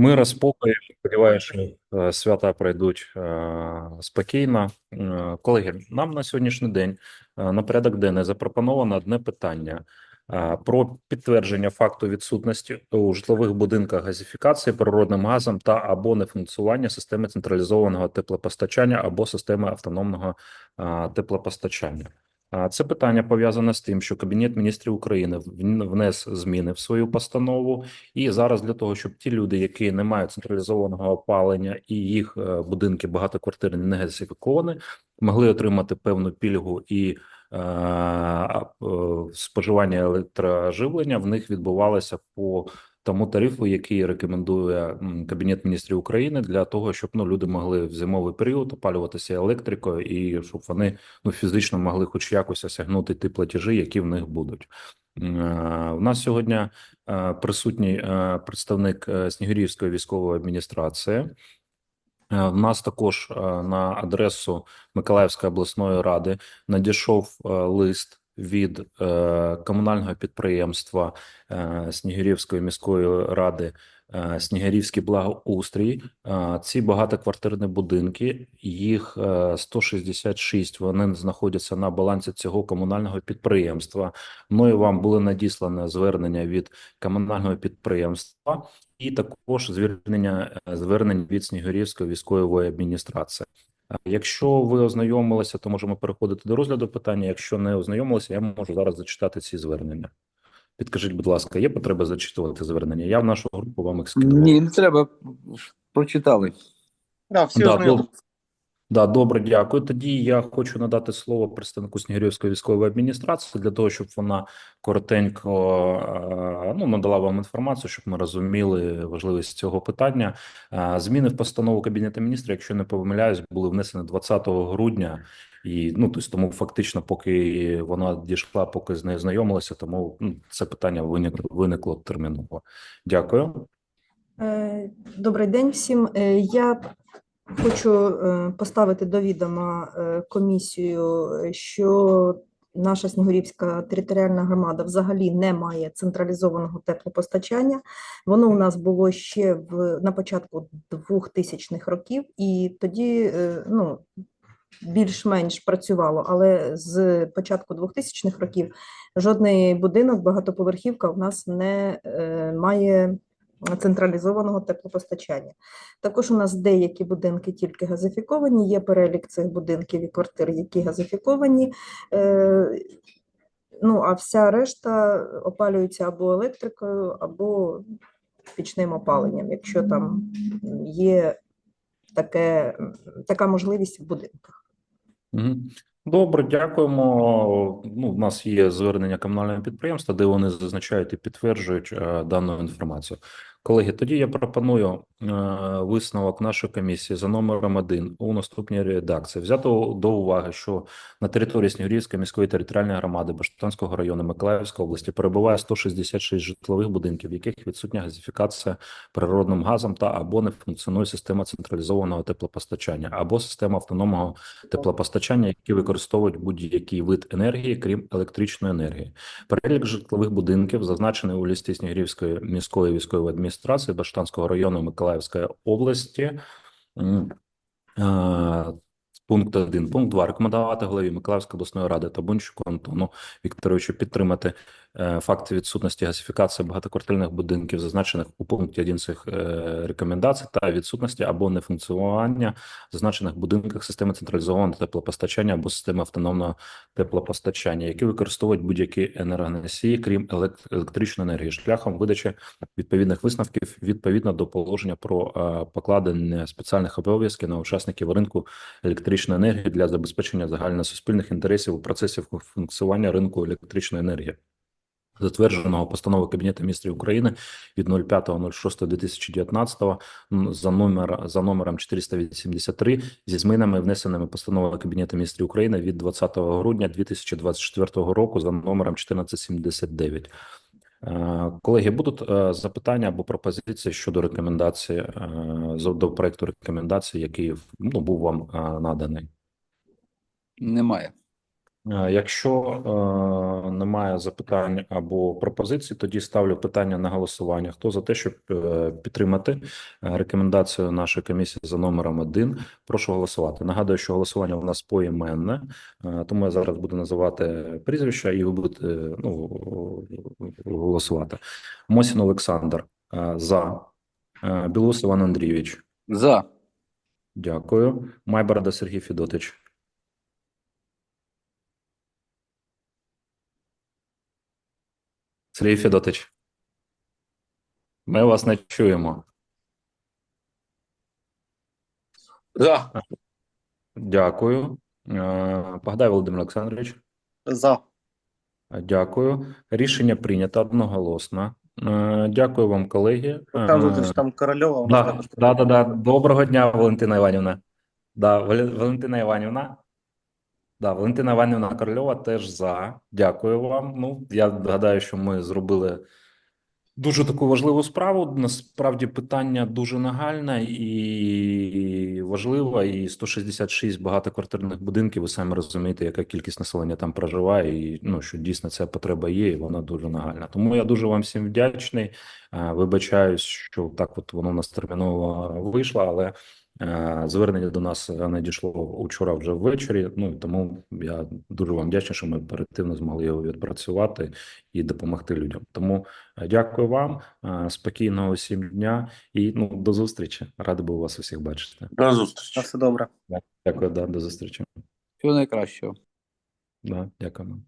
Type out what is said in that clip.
Мира, спокою. Сподіваюся, що свята пройдуть е, спокійно. Колеги, нам на сьогоднішній день е, на порядок денний запропоновано одне питання е, про підтвердження факту відсутності у житлових будинках газифікації природним газом та або нефункціонування системи централізованого теплопостачання або системи автономного е, теплопостачання. Це питання пов'язане з тим, що Кабінет міністрів України вн- внес зміни в свою постанову, і зараз для того, щоб ті люди, які не мають централізованого опалення і їх е, будинки багатоквартирні не газифіковані, могли отримати певну пільгу і е, е, споживання електроживлення в них відбувалося по тому тарифу, який рекомендує Кабінет міністрів України для того, щоб ну люди могли в зимовий період опалюватися електрикою, і щоб вони ну фізично могли хоч якось осягнути ті платежі, які в них будуть. Е, У нас сьогодні е, присутній е, представник Снігурівської військової адміністрації. В нас також на адресу Миколаївської обласної ради надійшов лист від е, комунального підприємства е, Снігурівської міської ради е, благоустрій. Е, Ці багатоквартирні будинки, їх е, 166, вони знаходяться на балансі цього комунального підприємства. Мною вам було надіслане звернення від комунального підприємства і також звернення е, звернень від Снігурівської військової адміністрації. А Якщо ви ознайомилися, то можемо переходити до розгляду питання. Якщо не ознайомилися, я можу зараз зачитати ці звернення. Підкажіть, будь ласка, є потреба зачитувати звернення? Я в нашу групу вам їх скидував. Ні, не треба. Прочитали. Да, всі Да, Да, добре, дякую. Тоді я хочу надати слово представнику Снігурівської військової адміністрації для того, щоб вона коротенько е, ну, надала вам інформацію, щоб ми розуміли важливість цього питання. Е, Зміни в постанову Кабінету міністрів, якщо не помиляюсь, були внесені 20 грудня. І ну тобто, тому фактично, поки вона дійшла, поки з нею знайомилися, тому ну, це питання виникло, виникло терміново. Дякую. Е, Добрий день всім. Я хочу е, поставити до відома е, комісію, що наша Снігурівська територіальна громада взагалі не має централізованого теплопостачання. Воно у нас було ще в, на початку 2000-х років, і тоді е, ну, більш-менш працювало, але з початку 2000-х років жодний будинок, багатоповерхівка у нас не е, має централізованого теплопостачання. Також у нас деякі будинки тільки газифіковані, є перелік цих будинків і квартир, які газифіковані. Е, Ну, а вся решта опалюється або електрикою, або пічним опаленням, якщо там є таке, така можливість в будинках. Добре, дякуємо. Ну, в нас є звернення комунального підприємства, де вони зазначають і підтверджують е, дану інформацію. Колеги, тоді я пропоную е, висновок нашої комісії за номером 1 у наступній редакції. Взяти до уваги, що на території Снігурівської міської територіальної громади Баштанського району Миколаївської області перебуває 166 житлових будинків, в яких відсутня газифікація природним газом та або не функціонує система централізованого теплопостачання, або система автономного теплопостачання, які використовують будь-який вид енергії, крім електричної енергії. Перелік житлових будинків зазначений у листі Снігурівської міської військової адміністрації Баштанського району Миколаївської області. Пункт 1. Пункт 2. Рекомендувати голові Миколаївської обласної ради Табунчику Антону Вікторовичу підтримати е, факти відсутності газифікації багатоквартирних будинків, зазначених у пункті 1 цих е, рекомендацій, та відсутності або нефункціонування зазначених будинках системи централізованого теплопостачання або системи автономного теплопостачання, які використовують будь-які енергоносії, крім електричної енергії, шляхом видачі відповідних висновків відповідно до положення про е, покладення спеціальних обов'язків на учасників ринку електричної енергії для забезпечення загальносуспільних інтересів у процесі функціонування ринку електричної енергії. Затвердженого постанови Кабінету міністрів України від 05.06.2019 м, за номер за номером 483 зі змінами, внесеними постановою Кабінету міністрів України від 20 грудня 2024 року за номером 1479. Е, Колеги, будуть е, запитання або пропозиції щодо рекомендації е, до проекту рекомендацій, який ну, був вам наданий. Немає. Е, Якщо е, немає запитань або пропозицій, тоді ставлю питання на голосування. Хто за те, щоб е, підтримати рекомендацію нашої комісії за номером 1, прошу голосувати. Нагадую, що голосування у нас поіменне, е, тому я зараз буду називати прізвища, і ви будете е, ну, голосувати. Мосін Олександр е, за. Е, Білус Іван Андрійович. За. Дякую. Майборода Сергій Федотович. Сергій Федотович. Ми вас не чуємо. За. Дякую. Е, Погадай Володимир Олександрович. За. Дякую. Рішення прийнято одноголосно. Е, Дякую вам, колеги. Е, там Корольова, Да, да, да, да. Доброго дня, Валентина Іванівна. Да, Валентина Іванівна. Да, Валентина Іванівна Корольова теж за. Дякую вам. Ну, я гадаю, що ми зробили дуже таку важливу справу. Насправді питання дуже нагальне і важливе. І 166 багатоквартирних будинків. Ви самі розумієте, яка кількість населення там проживає, і ну що дійсно ця потреба є, і вона дуже нагальна. Тому я дуже вам всім вдячний. Е, Вибачаюсь, що так от воно у нас терміново вийшло, але звернення до нас е, надійшло учора вже ввечері. Ну тому я дуже вам вдячний, що ми оперативно змогли його відпрацювати і допомогти людям. Тому е, дякую вам, е, спокійного всім дня і ну до зустрічі. Радий був вас усіх бачити. До зустрічі. На все добре. Дякую, да, до зустрічі. Всього найкращого. Да, дякуємо.